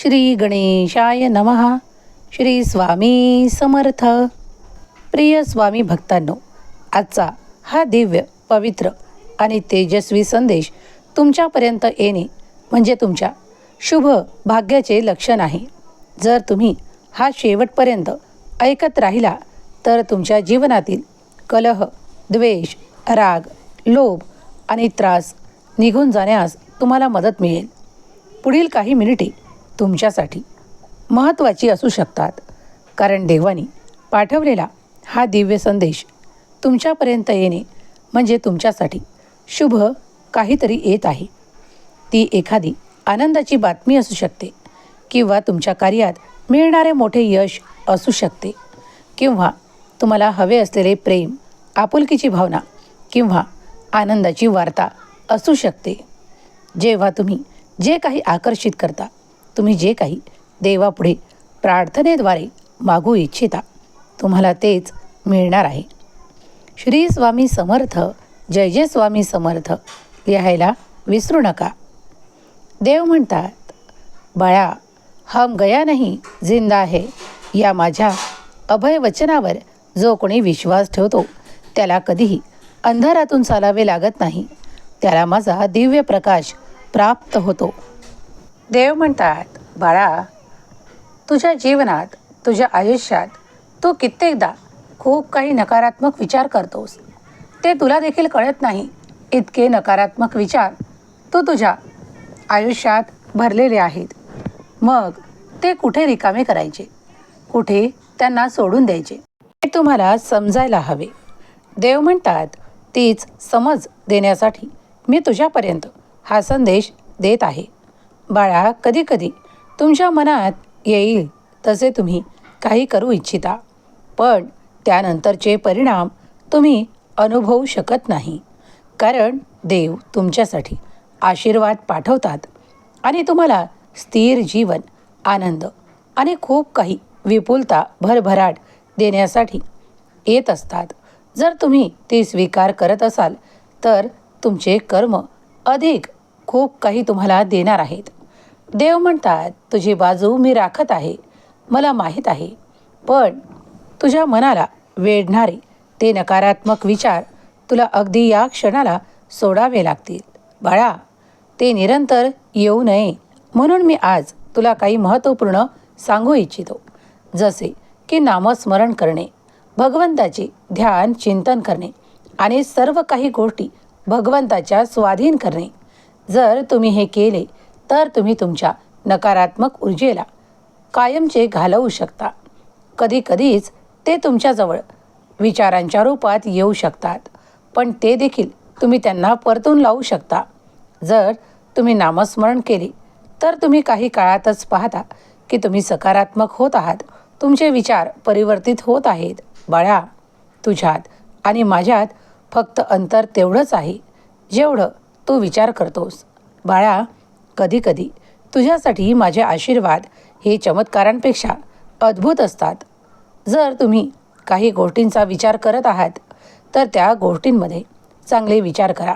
श्री गणेशाय नमः. श्री स्वामी समर्थ. प्रिय स्वामी भक्तांनो आजचा हा दिव्य पवित्र आणि तेजस्वी संदेश तुमच्यापर्यंत येणे म्हणजे तुमच्या शुभ भाग्याचे लक्षण आहे. जर तुम्ही हा शेवटपर्यंत ऐकत राहिला तर तुमच्या जीवनातील कलह द्वेष राग लोभ आणि त्रास निघून जाण्यास तुम्हाला मदत मिळेल. पुढील काही मिनिटे तुमच्यासाठी महत्त्वाची असू शकतात. कारण देवानी पाठवलेला हा दिव्य संदेश तुमच्यापर्यंत येणे म्हणजे तुमच्यासाठी शुभ काहीतरी येत आहे. ती एखादी आनंदाची बातमी असू शकते किंवा तुमच्या कार्यात मिळणारे मोठे यश असू शकते किंवा तुम्हाला हवे असलेले प्रेम आपुलकीची भावना किंवा आनंदाची वार्ता असू शकते. जेव्हा तुम्ही जे काही आकर्षित करता तुम्ही जे काही देवापुढे प्रार्थनेद्वारे मागू इच्छिता तुम्हाला तेच मिळणार आहे. श्री स्वामी समर्थ जय जय स्वामी समर्थ लिहायला विसरू नका. देव म्हणतात बाळा हम गया नाही जिंदा आहे या माझ्या अभय वचनावर जो कोणी विश्वास ठेवतो त्याला कधीही अंधारातून चालावे लागत नाही. त्याला माझा दिव्य प्रकाश प्राप्त होतो. देव म्हणतात बाळा तुझ्या जीवनात तुझ्या आयुष्यात तू कित्येकदा खूप काही नकारात्मक विचार करतोस. ते तुला देखील कळत नाही. इतके नकारात्मक विचार तू तुझ्या आयुष्यात भरलेले आहेत. मग ते कुठे रिकामे करायचे? कुठे त्यांना सोडून द्यायचे? हे तुम्हाला समजायला हवे. देव म्हणतात तीच समज देण्यासाठी मी तुझ्यापर्यंत हा संदेश देत आहे. बाळा कधीकधी तुमच्या मनात येईल तसे तुम्ही काही करू इच्छिता. पण त्यानंतरचे परिणाम तुम्ही अनुभवू शकत नाही. कारण देव तुमच्यासाठी आशीर्वाद पाठवतात आणि तुम्हाला स्थिर जीवन आनंद आणि खूप काही विपुलता भरभराट देण्यासाठी येत असतात. जर तुम्ही ती स्वीकार करत असाल तर तुमचे कर्म अधिक खूप काही तुम्हाला देणार आहेत. देव म्हणतात तुझी बाजू मी राखत आहे मला माहीत आहे. पण तुझ्या मनाला वेढणारे ते नकारात्मक विचार तुला अगदी या क्षणाला सोडावे लागतील. बाळा ते निरंतर येऊ नये. म्हणून मी आज तुला काही महत्त्वपूर्ण सांगू इच्छितो. जसे की नामस्मरण करणे भगवंताचे ध्यान चिंतन करणे आणि सर्व काही गोष्टी भगवंताच्या स्वाधीन करणे. जर तुम्ही हे केले तर तुम्ही तुमच्या नकारात्मक ऊर्जेला कायमचे घालवू शकता. कधीकधीच ते तुमच्याजवळ विचारांच्या रूपात येऊ शकतात पण ते देखील तुम्ही त्यांना परतून लावू शकता. जर तुम्ही नामस्मरण केले तर तुम्ही काही काळातच पाहता की तुम्ही सकारात्मक होत आहात तुमचे विचार परिवर्तित होत आहेत. बाळा तुझ्यात आणि माझ्यात फक्त अंतर तेवढंच आहे जेवढं तू विचार करतोस. बाळा कधीकधी तुझ्यासाठी माझे आशीर्वाद हे चमत्कारांपेक्षा अद्भुत असतात. जर तुम्ही काही गोष्टींचा विचार करत आहात तर त्या गोष्टींमध्ये चांगले विचार करा.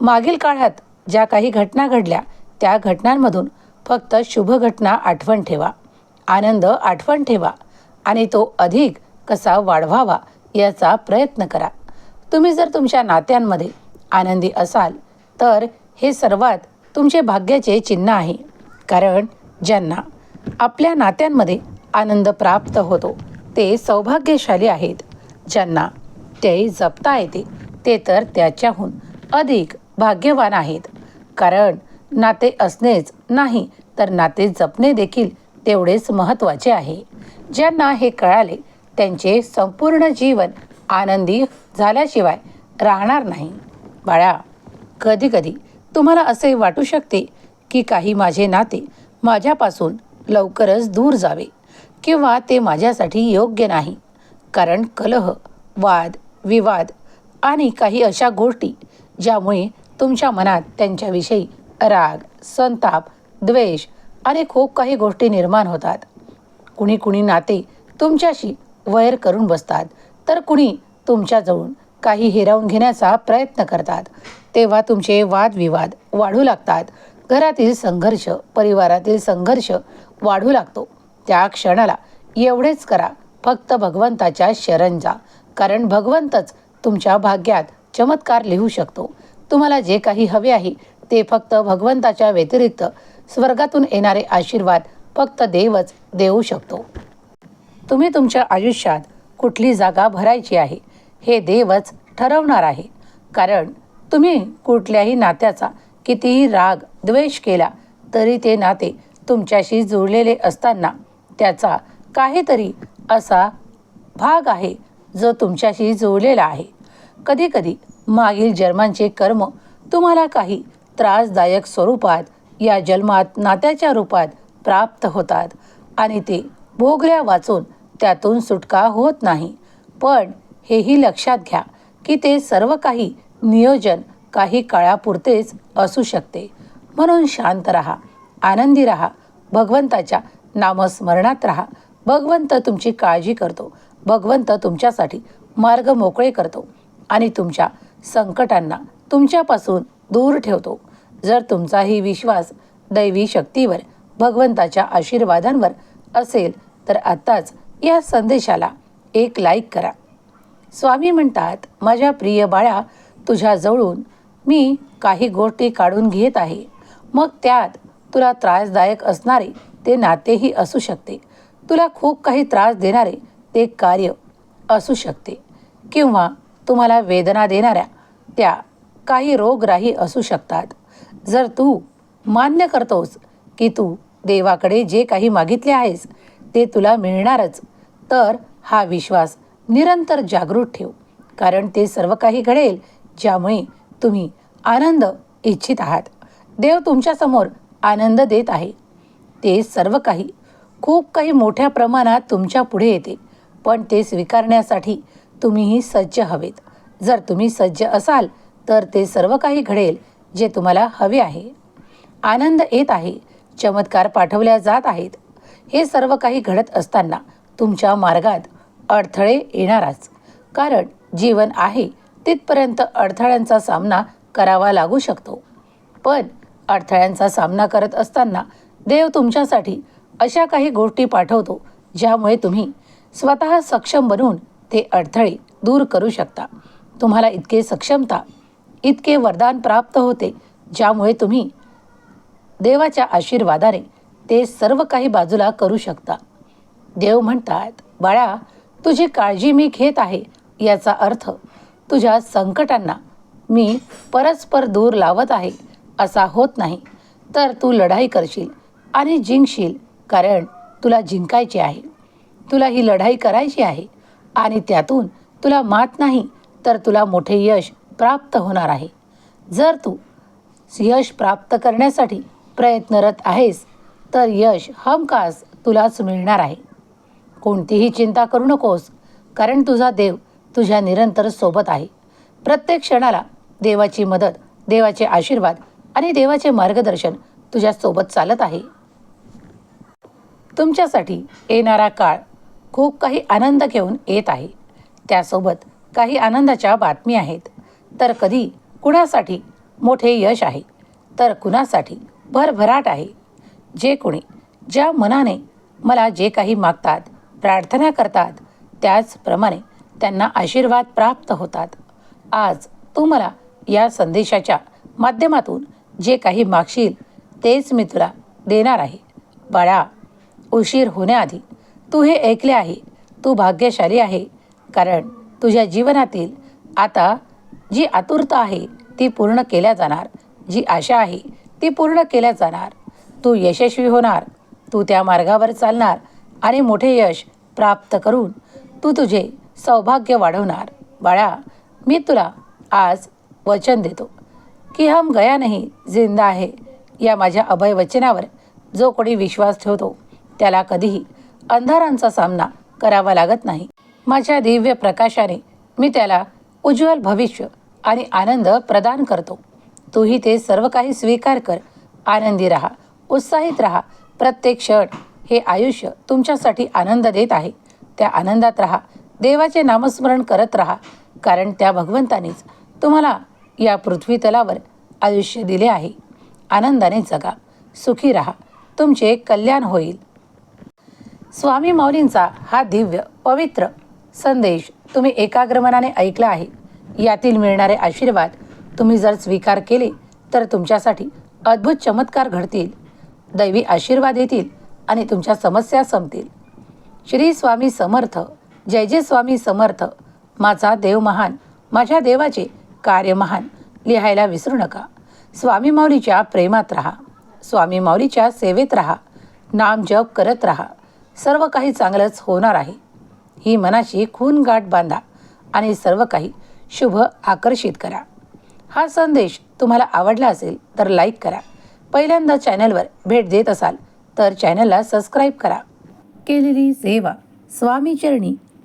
मागील काळात ज्या काही घटना घडल्या त्या घटनांमधून फक्त शुभ घटना आठवण ठेवा. आनंद आठवण ठेवा आणि तो अधिक कसा वाढवावा याचा प्रयत्न करा. तुम्ही जर तुमच्या नात्यांमध्ये आनंदी असाल तर हे सर्वात तुमचे भाग्याचे चिन्ह आहे. कारण ज्यांना आपल्या नात्यांमध्ये आनंद प्राप्त होतो ते सौभाग्यशाली आहेत. ज्यांना ते जपता येते ते तर त्याच्याहून अधिक भाग्यवान आहेत. कारण नाते असणेच नाही तर नाते जपणे देखील तेवढेच महत्त्वाचे आहे. ज्यांना हे कळाले त्यांचे संपूर्ण जीवन आनंदी झाल्याशिवाय राहणार नाही. बाळा कधीकधी तुम्हाला असे वाटू शकते की काही माझे नाते माझ्यापासून लवकरच दूर जावे किंवा ते माझ्यासाठी योग्य नाही. कारण कलह वाद विवाद आणि काही अशा गोष्टी ज्यामुळे तुमच्या मनात त्यांच्याविषयी राग संताप द्वेष आणि खूप काही गोष्टी निर्माण होतात. कुणी कुणी नाते तुमच्याशी वैर करून बसतात तर कुणी तुमच्याजवळून काही हिरावून घेण्याचा प्रयत्न करतात. तेव्हा तुमचे वादविवाद वाढू लागतात. घरातील संघर्ष परिवारातील संघर्ष वाढू लागतो. त्या क्षणाला एवढेच करा फक्त भगवंताच्या शरण जा. कारण भगवंतच तुमच्या भाग्यात चमत्कार लिहू शकतो. तुम्हाला जे काही हवे आहे ते फक्त भगवंताच्या व्यतिरिक्त स्वर्गातून येणारे आशीर्वाद फक्त देवच देऊ शकतो. तुम्ही तुमच्या आयुष्यात कुठली जागा भरायची आहे हे देवच ठरवणार आहे. कारण तुम्ही कुठल्याही नात्याचा कितीही राग द्वेष केला तरी ते नाते तुमच्याशी जुळलेले असताना त्याचा काहीतरी असा भाग आहे जो तुमच्याशी जुळलेला आहे. कधीकधी मागील जन्मांचे कर्म तुम्हाला काही त्रासदायक स्वरूपात या जन्मात नात्याच्या रूपात प्राप्त होतात आणि ते भोगल्या वाचून त्यातून सुटका होत नाही. पण हेही लक्षात घ्या की ते सर्व काही नियोजन काही काळापुरतेच असू शकते. म्हणून शांत रहा आनंदी रहा भगवंताच्या नामस्मरणात राहा. भगवंत तुमची काळजी करतो. भगवंत तुमच्यासाठी मार्ग मोकळे करतो आणि तुमच्या संकटांना तुमच्यापासून दूर ठेवतो. जर तुमचाही विश्वास दैवी शक्तीवर भगवंताच्या आशीर्वादांवर असेल तर आत्ताच या संदेशाला एक लाईक करा. स्वामी म्हणतात माझ्या प्रिय बाळा तुझ्याजवळून मी काही गोष्टी काढून घेत आहे. मग त्यात तुला त्रासदायक असणारे ते नातेही असू शकते. तुला खूप काही त्रास देणारे ते कार्य असू शकते. किंवा तुम्हाला वेदना देणाऱ्या त्या काही रोगराही असू शकतात. जर तू मान्य करतोस की तू देवाकडे जे काही मागितले आहेस ते तुला मिळणारच तर हा विश्वास निरंतर जागृत ठेव. कारण ते सर्व काही घडेल ज्यामुळे तुम्ही आनंद इच्छित आहात. देव तुमच्यासमोर आनंद देत आहे. ते सर्व काही खूप काही मोठ्या प्रमाणात तुमच्यापुढे येते. पण ते स्वीकारण्यासाठी तुम्हीही सज्ज हवेत. जर तुम्ही सज्ज असाल तर ते सर्व काही घडेल जे तुम्हाला हवे आहे. आनंद येत आहे चमत्कार पाठवल्या जात आहेत. हे सर्व काही घडत असताना तुमच्या मार्गात अडथळे येणारच. कारण जीवन आहे तिथपर्यंत अडथळ्यांचा सामना करावा लागू शकतो. पण अडथळ्यांचा सामना करत असताना देव तुमच्यासाठी अशा काही गोष्टी पाठवतो ज्यामुळे तुम्ही स्वतः सक्षम बनून ते अडथळे दूर करू शकता. तुम्हाला इतके सक्षमता इतके वरदान प्राप्त होते ज्यामुळे तुम्ही देवाच्या आशीर्वादाने ते सर्व काही बाजूला करू शकता. देव म्हणतात बाळा तुझी काळजी मी घेत आहे याचा अर्थ तुझ्या संकटांना मी परस्पर दूर लावत आहे असा होत नाही. तर तू लढाई करशील आणि जिंकशील कारण तुला जिंकायचे आहे. तुला ही लढाई करायची आहे आणि त्यातून तुला मात नाही तर तुला मोठे यश प्राप्त होणार आहे. जर तू यश प्राप्त करण्यासाठी प्रयत्नरत आहेस तर यश हमखास तुलाच मिळणार आहे. कोणतीही चिंता करू नकोस कारण तुझा देव तुझ्या निरंतर सोबत आहे. प्रत्येक क्षणाला देवाची मदत देवाचे आशीर्वाद आणि देवाचे मार्गदर्शन तुझ्या सोबत चालत आहे. तुमच्यासाठी येणारा काळ खूप काही आनंद घेऊन येत आहे. त्यासोबत काही आनंदाच्या बातमी आहेत. तर कधी कुणासाठी मोठे यश आहे? तर कुणासाठी भरभराट आहे? जे कोणी ज्या मनाने मला जे काही मागतात प्रार्थना करतात त्याचप्रमाणे त्यांना आशीर्वाद प्राप्त होतात. आज तू मला या संदेशाच्या माध्यमातून जे काही मागशील तेच मी तुला देणार आहे. बाळा उशीर होण्याआधी तू हे ऐकले आहे. तू भाग्यशाली आहे. कारण तुझ्या जीवनातील आता जी आतुरता आहे ती पूर्ण केल्या जाणार. जी आशा आहे ती पूर्ण केल्या जाणार. तू यशस्वी होणार. तू त्या मार्गावर चालणार आणि मोठे यश प्राप्त करून तू तुझे सौभाग्य वाढवणार. बाळा मी तुला आज वचन देतो की हम गया नाही जिंदा आहे. या माझ्या अभय वचनावर जो कोणी विश्वास ठेवतो त्याला कधीही अंधारांचा सामना करावा लागत नाही. माझ्या दिव्य प्रकाशाने मी त्याला उज्ज्वल भविष्य आणि आनंद प्रदान करतो. तूही ते सर्व काही स्वीकार कर. आनंदी राहा उत्साहित राहा. प्रत्येक क्षण हे आयुष्य तुमच्यासाठी आनंद देत आहे. त्या आनंदात राहा. देवाचे नामस्मरण करत राहा कारण त्या भगवंतानेच तुम्हाला या पृथ्वी तलावर आयुष्य दिले आहे. आनंदाने जगा सुखी राहा तुमचे कल्याण होईल. स्वामी माऊलींचा हा दिव्य पवित्र संदेश तुम्ही एकाग्र मनाने ऐकला आहे. यातील मिळणारे आशीर्वाद तुम्ही जर स्वीकार केले तर तुमच्यासाठी अद्भुत चमत्कार घडतील. दैवी आशीर्वाद येतील आणि तुमच्या समस्या संपतील. श्री स्वामी समर्थ जय जय स्वामी समर्थ. माझा देव महान माझ्या देवाचे कार्य महान लिहायला विसरू नका. स्वामी माऊलीच्या प्रेमात राहा. स्वामी माऊलीच्या सेवेत राहा. नाम जप करत राहा. सर्व काही चांगलंच होणार आहे. ही मनाशी खून गाठ बांधा आणि सर्व काही शुभ आकर्षित करा. हा संदेश तुम्हाला आवडला असेल तर लाईक करा. पहिल्यांदा चॅनलवर भेट देत असाल तर चॅनलला सबस्क्राईब करा. केलेली सेवा स्वामी चरणी